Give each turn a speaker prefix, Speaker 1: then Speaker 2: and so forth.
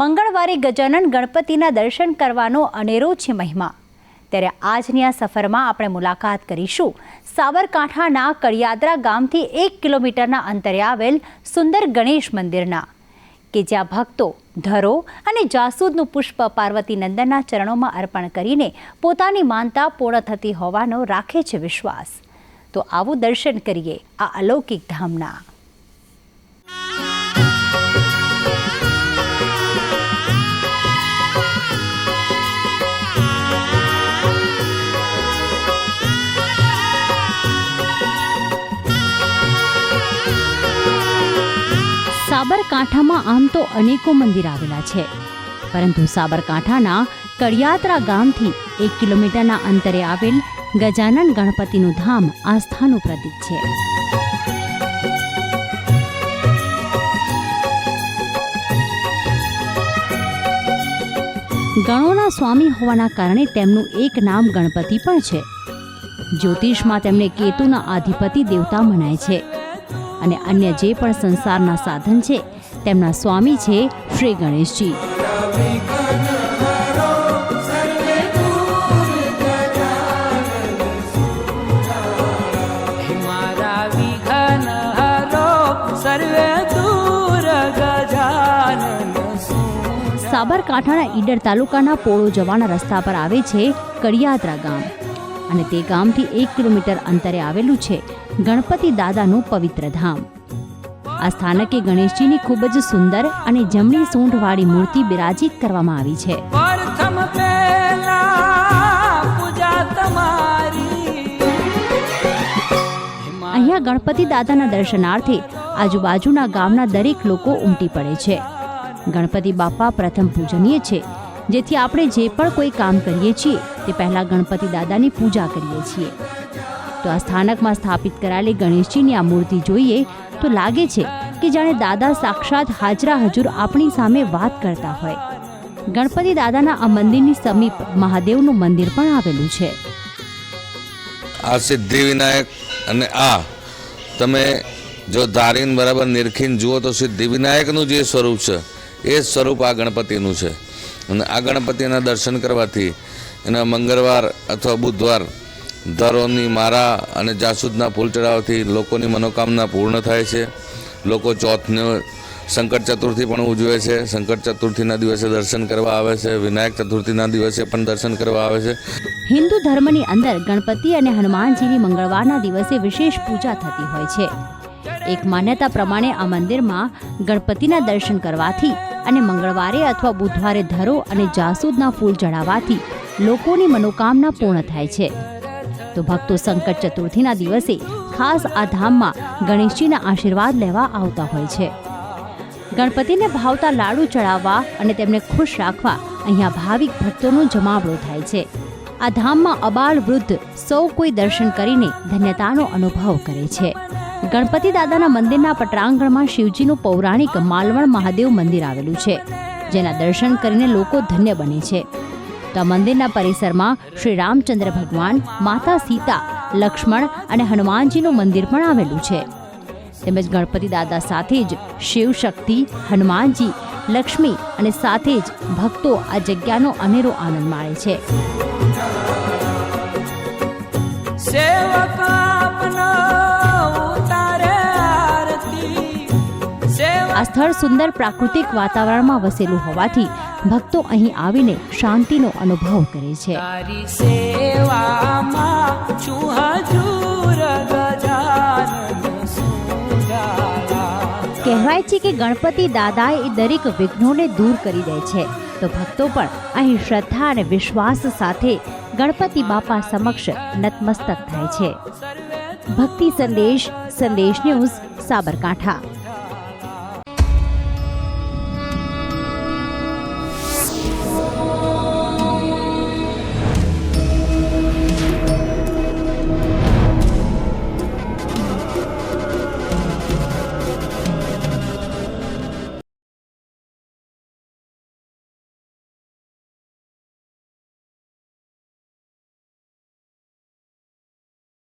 Speaker 1: મંગળવારે ગજાનન ગણપતિના દર્શન કરવાનો અનેરો છે મહિમા. ત્યારે આજની આ સફરમાં આપણે મુલાકાત કરીશું સાબરકાંઠાના કડિયાદરા ગામથી એક કિલોમીટરના અંતરે આવેલ સુંદર ગણેશ મંદિરના, કે જ્યાં ભક્તો ધરો અને જાસૂદનું પુષ્પ પાર્વતી નંદનના ચરણોમાં અર્પણ કરીને પોતાની માનતા પૂર્ણ થતી હોવાનો રાખે છે વિશ્વાસ. તો આવું દર્શન કરીએ આ અલૌકિક ધામના. સાબરકાંઠામાં આમ તો અનેકો મંદિર આવેલા છે. પરંતુ સાબરકાંઠાના કડિયાત્રા ગામથી એક કિલોમીટરના અંતરે આવેલ ગજાનન ગણપતિનું ધામ આસ્થાનું પ્રતીક છે. ગણોના સ્વામી હોવાના કારણે તેમનું એક નામ ગણપતિ પણ છે. જ્યોતિષમાં તેમને કેતુના આધિપતિ દેવતા મનાય છે. અને અન્ય જે પણ સંસારના સાધન છે તેમના સ્વામી છે શ્રી ગણેશજી. સાબરકાંઠાના ઈડર તાલુકાના પોળો જવાના રસ્તા પર આવે છે કડિયાદરા ગામ. અને તે ગામથી એક કિલોમીટર અંતરે આવેલું છે ગણપતિ દાદાનું પવિત્ર ધામ. આ સ્થાનકે ગણેશજીની ખૂબ જ સુંદર અને જમણી સૂંઢવાળી મૂર્તિ બિરાજિત કરવામાં આવી છે. અહીંયા ગણપતિ દાદાના દર્શનાર્થે આજુબાજુના ગામના દરેક લોકો ઉમટી પડે છે. ગણપતિ બાપા પ્રથમ પૂજનીય છે. જેથી આપણે જે પણ કોઈ કામ કરીએ છીએ તે પહેલાં ગણપતિ દાદાની પૂજા કરીએ છીએ. તો આ સ્થાનકમાં સ્થાપિત કરાયેલી ગણેશજીની આ મૂર્તિ જોઈએ તો લાગે છે કે જાણે દાદા સાક્ષાત હાજરા હજુર આપણી સામે વાત કરતા હોય. ગણપતિ દાદાના આ મંદિરની સમીપ મહાદેવનું મંદિર પણ આવેલું છે.
Speaker 2: આ સિદ્ધિ વિનાયક અને આ તમે જો ધારીને બરાબર નિરખીને જુઓ તો સિદ્ધિ વિનાયકનું જે સ્વરૂપ છે, એ સ્વરૂપ આ ગણપતિનું છે. અને આ ગણપતિના દર્શન કરવાથી એના મંગળવાર અથવા બુધવાર ધરોની મારા અને જાસૂદના ફૂલ ચડાવવાથી લોકોની મનોકામના પૂર્ણ થાય છે. લોકો ચોથને સંકટ ચતુર્થી પણ ઉજવે છે. સંકટ ચતુર્થીના દિવસે દર્શન કરવા આવે છે. વિનાયક ચતુર્થીના દિવસે પણ દર્શન કરવા આવે છે.
Speaker 1: હિન્દુ ધર્મની અંદર ગણપતિ અને હનુમાનજીની મંગળવારના દિવસે વિશેષ પૂજા થતી હોય છે. એક માન્યતા પ્રમાણે આ મંદિરમાં ગણપતિના દર્શન કરવાથી અને મંગળવારે અથવા બુધવારે ધરો અને જાસૂદના ફૂલ ચડાવવાથી લોકોની મનોકામના પૂર્ણ થાય છે. તો ભક્તો સંકટ ચતુર્થીના દિવસે ખાસ આ ધામમાં ગણેશજીના આશીર્વાદ લેવા આવતા હોય છે. ગણપતિને ભાવતા લાડુ ચડાવવા અને તેમને ખુશ રાખવા અહીંયા ભાવિક ભક્તોનો જમાવડો થાય છે. આ ધામમાં અબાળ વૃદ્ધ સૌ કોઈ દર્શન કરીને ધન્યતાનો અનુભવ કરે છે. ગણપતિ દાદાના મંદિરના પટરાંગણમાં શિવજીનું પૌરાણિક માલવણ મહાદેવ મંદિર આવેલું છે, જેના દર્શન કરીને લોકો ધન્ય બને છે. તો મંદિરના પરિસરમાં શ્રી રામચંદ્ર ભગવાન માતા સીતા લક્ષ્મણ અને હનુમાનજીનું મંદિર પણ આવેલું છે. તેમજ ગણપતિ દાદા સાથે જ શિવ શક્તિ હનુમાનજી લક્ષ્મી અને સાથે જ ભક્તો આ જગ્યાનો અનેરો આનંદ માણે છે. આ સ્થળ સુંદર પ્રાકૃતિક વાતાવરણમાં વસેલું હોવાથી ભક્તો અહીં આવીને શાંતિનો અનુભવ કરે છે. કહેવાય છે કે ગણપતિ દાદાએ એ દરેક વિઘ્નોને દૂર કરી દે છે. તો ભક્તો પણ અહીં શ્રદ્ધા અને વિશ્વાસ સાથે ગણપતિ બાપા સમક્ષ નતમસ્તક થાય છે. ભક્તિ સંદેશ સંદેશ ન્યૂઝ સાબરકાંઠા.